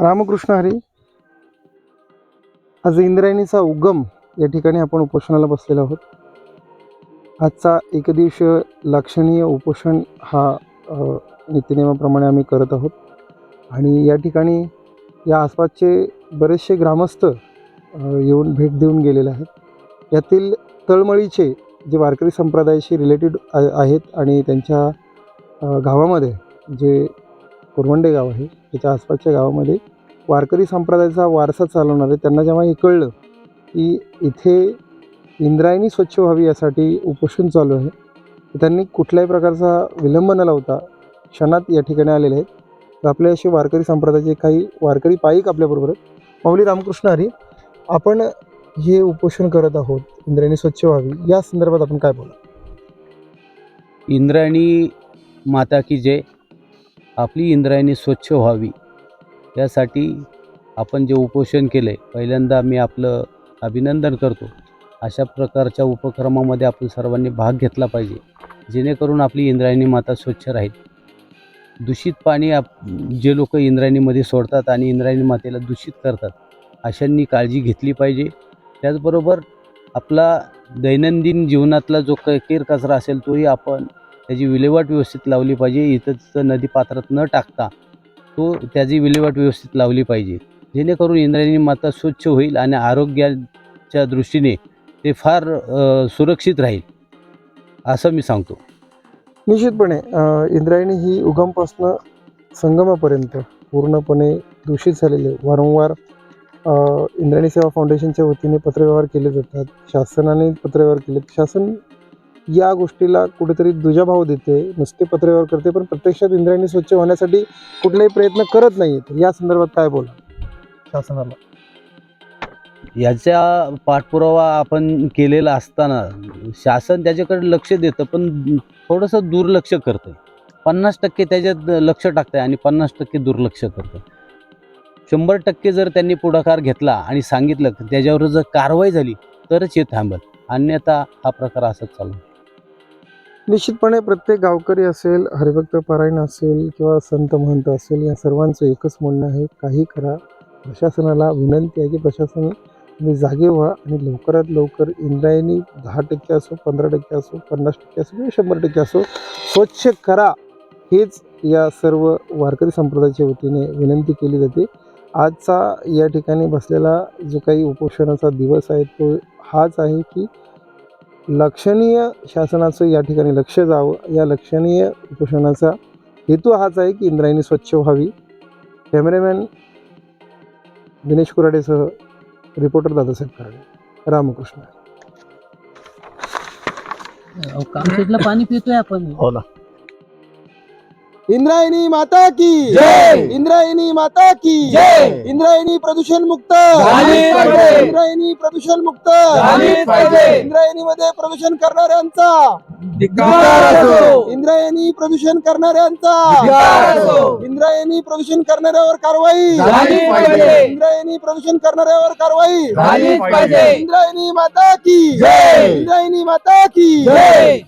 रामकृष्ण हरी आज इंद्रायणीचा उगम या ठिकाणी आपण उपोषणाला बसलेलो आहोत. आजचा एकदिवसीय लक्षणीय उपोषण हा अ, नीतिनियमाप्रमाणे आम्ही करत आहोत. आणि या ठिकाणी या आसपासचे बरेचसे ग्रामस्थ येऊन भेट देऊन गेलेले आहेत. यातील तळमळीचे जे वारकरी संप्रदायाशी रिलेटेड आहेत आणि त्यांच्या गावामध्ये जे कुरवंडे गाव आहे. त्याच्या आसपासच्या गावामध्ये वारकरी संप्रदायाचा वारसा चालवणारे त्यांना जेव्हा हे कळलं की इथे इंद्रायणी स्वच्छ व्हावी यासाठी उपोषण चालू आहे त्यांनी कुठल्याही प्रकारचा विलंब न लावता क्षणात या ठिकाणी आलेले आहेत. तर आपले असे वारकरी संप्रदायाचे काही वारकरी पायिक आपल्याबरोबर माऊली रामकृष्ण हरी आपण हे उपोषण करत आहोत इंद्रायणी स्वच्छ व्हावी या संदर्भात आपण काय बोला? इंद्रायणी माता की जय. आपली इंद्रायणी स्वच्छ व्हावी. यासाठी आपण जे उपोषण केलं आहे पहिल्यांदा मी आपलं अभिनंदन करतो. अशा प्रकारच्या उपक्रमामध्ये आपण सर्वांनी भाग घेतला पाहिजे. जेणेकरून आपली इंद्रायणी माता स्वच्छ राहील. दूषित पाणी आप जे लोक इंद्रायणीमध्ये सोडतात आणि इंद्रायणी मातेला दूषित करतात अशांनी काळजी घेतली पाहिजे. त्याचबरोबर आपला दैनंदिन जीवनातला जो क केर कचरा असेल तोही आपण त्याची विल्हेवाट व्यवस्थित लावली पाहिजे. इथं तिथं नदीपात्रात न टाकता तो त्याची विल्हेवाट व्यवस्थित लावली पाहिजे. जेणेकरून इंद्रायणी माता स्वच्छ होईल आणि आरोग्याच्या दृष्टीने ते फार सुरक्षित राहील. असं मी सांगतो. निश्चितपणे इंद्रायणी ही उगमपासनं संगमापर्यंत पूर्णपणे दूषित झालेले वारंवार इंद्रायणी सेवा फाउंडेशनच्या वतीने पत्रव्यवहार केले जातात. शासनाने पत्रव्यवहार केले. शासन या गोष्टीला कुठेतरी दुजाभाव देते नुसते पत्रव्यवहार करते पण प्रत्यक्षात इंद्रायणी स्वच्छ होण्यासाठी कुठलाही प्रयत्न करत नाही या संदर्भात काय बोला शासनाला याचा पाठपुरावा आपण केलेला असताना शासन त्याच्याकडे लक्ष देतं पण थोडंसं दुर्लक्ष करतं पन्नास टक्के त्याच्यात लक्ष टाकतं आणि पन्नास टक्के दुर्लक्ष करतं शंभर टक्के जर त्यांनी पुढाकार घेतला आणि सांगितलं त्याच्यावर जर कारवाई झाली तरच हे थांबल. अन्यथा हा प्रकार असाच चालू. निश्चितपणे प्रत्येक गावकरी असेल हरिभक्त पारायण असेल किंवा संत महंत असेल या सर्वांचं एकच म्हणणं आहे काही करा. प्रशासनाला विनंती आहे की प्रशासन तुम्ही जागे व्हा आणि लवकरात लवकर इंद्रायणी दहा टक्के असो पंधरा टक्के असो पन्नास टक्के असो किंवा शंभर टक्के असो स्वच्छ करा. हेच या सर्व वारकरी संप्रदायाच्या वतीने विनंती केली जाते. आजचा या ठिकाणी बसलेला जो काही उपोषणाचा दिवस आहे तो हाच आहे की लक्षणीय शासनाचं या ठिकाणी लक्ष जावं. या लक्षणीय उपोषणाचा हेतू हाच आहे की इंद्रायणी स्वच्छ व्हावी. कॅमेरामॅन दिनेश कुराडेसह रिपोर्टर दादासाहेब कराडे रामकृष्ण. पाणी पितोय आपण. हो ना. इंद्रायणी माता की जय! इंद्रायणी माता की जय! इंद्रायणी प्रदूषण मुक्त! इंद्रायणी प्रदूषण मुक्त! इंद्रायणी मध्ये प्रदूषण करणाऱ्यांचा! इंद्रायणी प्रदूषण करणाऱ्यांचा! इंद्रायणी प्रदूषण करणाऱ्यावर कारवाई! इंद्रायणी प्रदूषण करणाऱ्यावर कारवाई! इंद्रायणी माता की जय! इंद्रायणी माता की जय!